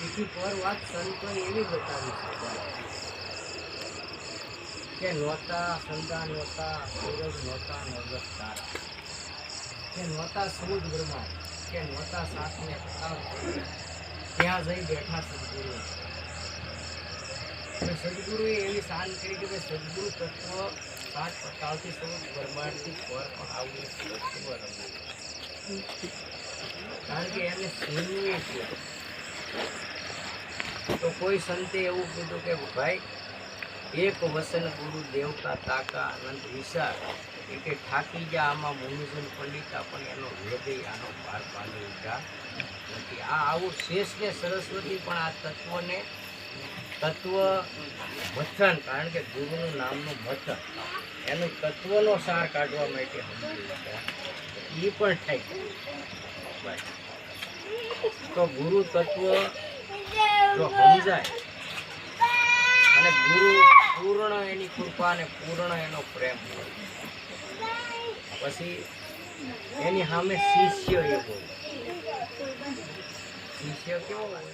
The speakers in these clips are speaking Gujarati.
બીજી પર વાત સંતોએ એવી બતાવી છે. કે નહોતા સંતા નહોતા, સૂરજ નહોતા નવરસ તારા. કે નહોતા સૂરજ બ્રહ્મા, કે નહોતા સાતને પતાવ ત્યાં જઈ બેઠા સદગુરુ. સદગુરુએ એવી શાન કરી કે ભાઈ સદગુરુ તત્વ સાત પતાવથી સૌ બ્રહ્માંડથી પર પણ આવું તત્વ રમવું કારણ કે એને શૂન્ય છે. કોઈ સંતે એવું કીધું કે, ભાઈ, એક વસન ગુરુ દેવતા તાકા અનંત વિશાળ. એ કે ઠાકી જા, આમાં મુનિજન પંડિતા પણ એનો હૃદય આનો પાર પામી ઉઠા નથી આ આવું શેષ ને સરસ્વતી પણ આ તત્વને, તત્વ મથન, કારણ કે ગુરુનું નામનું મથન, એનું તત્વનો સાર કાઢવા માટે એ પણ થાય. તો ગુરુ તત્વ જો સમજાય. અને ગુરુ પૂર્ણ એની કૃપા અને પૂર્ણ એનો પ્રેમ હોય. પછી એની સામે શિષ્ય એવો શિષ્ય કેવો હોય.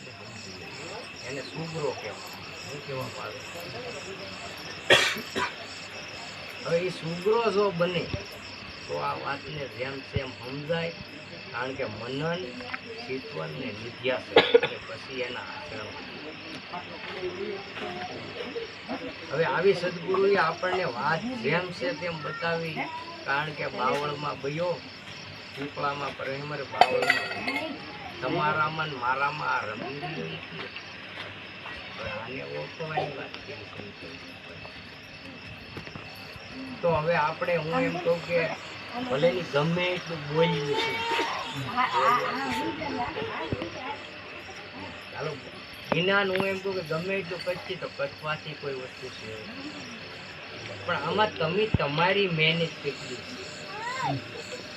એને સુગ્રો કહેવાય. હું કહેવામાં હવે એ સુગ્રો જો બને તો આ વાતને જેમ તેમ સમજાય. કારણ કે મનન ચિતવન ને નિધ્યાસન અને પછી એના આચરણ હવે આવી સદગુરુએ આપણને વાત જેમ છે તેમ બતાવી, કારણ કે બાવળમાં ભયો, પીપળામાં પ્રેમર બાવળમાં. તમારામાં મારામાં આ રમી. આને ઓળખવાની વાત તો હવે આપણે હું એમ કહું કે ભલે ની ગમે એટલું બોલી છે. ચાલો જ્ઞાન હું એમ કહું કે ગમે એટલું કચ્છી તો કચવાથી કોઈ વસ્તુ છે. પણ આમાં તમે તમારી મહેનત કેટલી છે?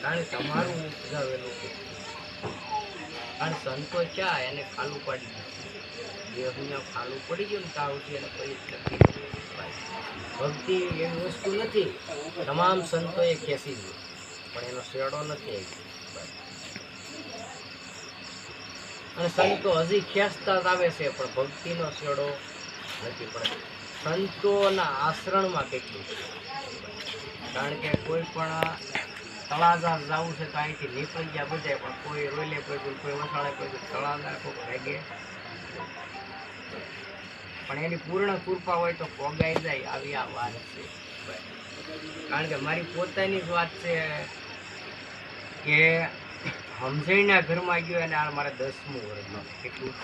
કારણ તમારું ઉપજાવેલું કેટલું કારણ સંતો ચા એને ખાલું પાડી દીધું? દેહને ખાલું પડી ગયું ને તાવથી એને કોઈ ભક્તિ એવી વસ્તુ નથી. તમામ સંતોએ ખેંચી લીધી. પણ એનો શેડો નથી અને સંતો હજી ખેંચતા જ આવે છે, પણ ભક્તિનો શેડો નથી પડતો સંતોના આશ્રણમાં કેટલું છે? કારણ કે કોઈ પણ તળાજા જવું છે તો અહીંથી નીકળી ગયા બધા પણ કોઈ રોલે કોઈ કોઈ વસાડે કોઈ તળાજા કોઈ ભેગે પણ એની પૂર્ણ કૃપા હોય તો પોગાઈ જાય, આવી આ વાત છે. કારણ કે મારી પોતાની જ વાત છે કે સમજણના ઘરમાં ગયો અને આ મારા દસમું વર્ષમાં કેટલું?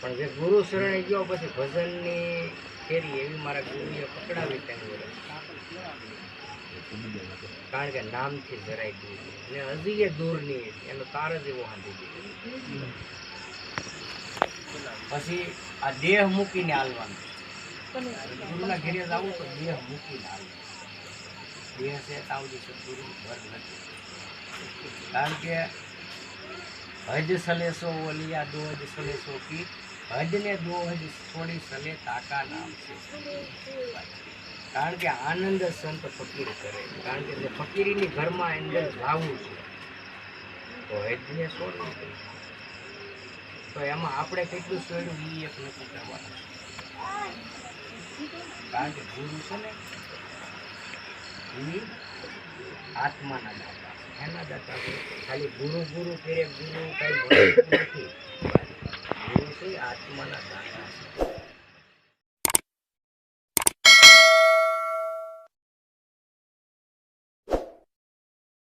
પણ જે ગુરુ શરણે ગયો, પછી ભજનની ફેરી એવી મારા ગુરુએ પકડાવી ત્રણ વર્ષ કારણ કે નામથી જરાય ગયું. અને હજી એ દૂર નહીં, એનો તાર જ એવો હાંધી ગયો. પછી આ દેહ મૂકીને હાલવાનું. ગુરુના ઘેરે જવું તો દેહ મૂકીને હાલવાનું દેહ છે તાવજી સદગુરુ ભર નથી. કારણ કે હજ સલેસો ઓલિયા દો હજ સલેસો કી. હજ ને દો હજ છોડી સલે તાકા નામ છે. કારણ કે આનંદ સંત ફકીર કરે. કારણ કે ફકીરીની ઘરમાં અંદર જાવું છે, તો હજને છોડવું તો એમાં આપણે કેટલું છોડ્યું એ એક નક્કી કરવાનું કારણ કે ગુરુ છે ને આત્માના દાતા. એના દાતા ખાલી ગુરુ ગુરુ ફેરે, ગુરુ કઈ નથી. ગુરુ છે, આત્માના દાતા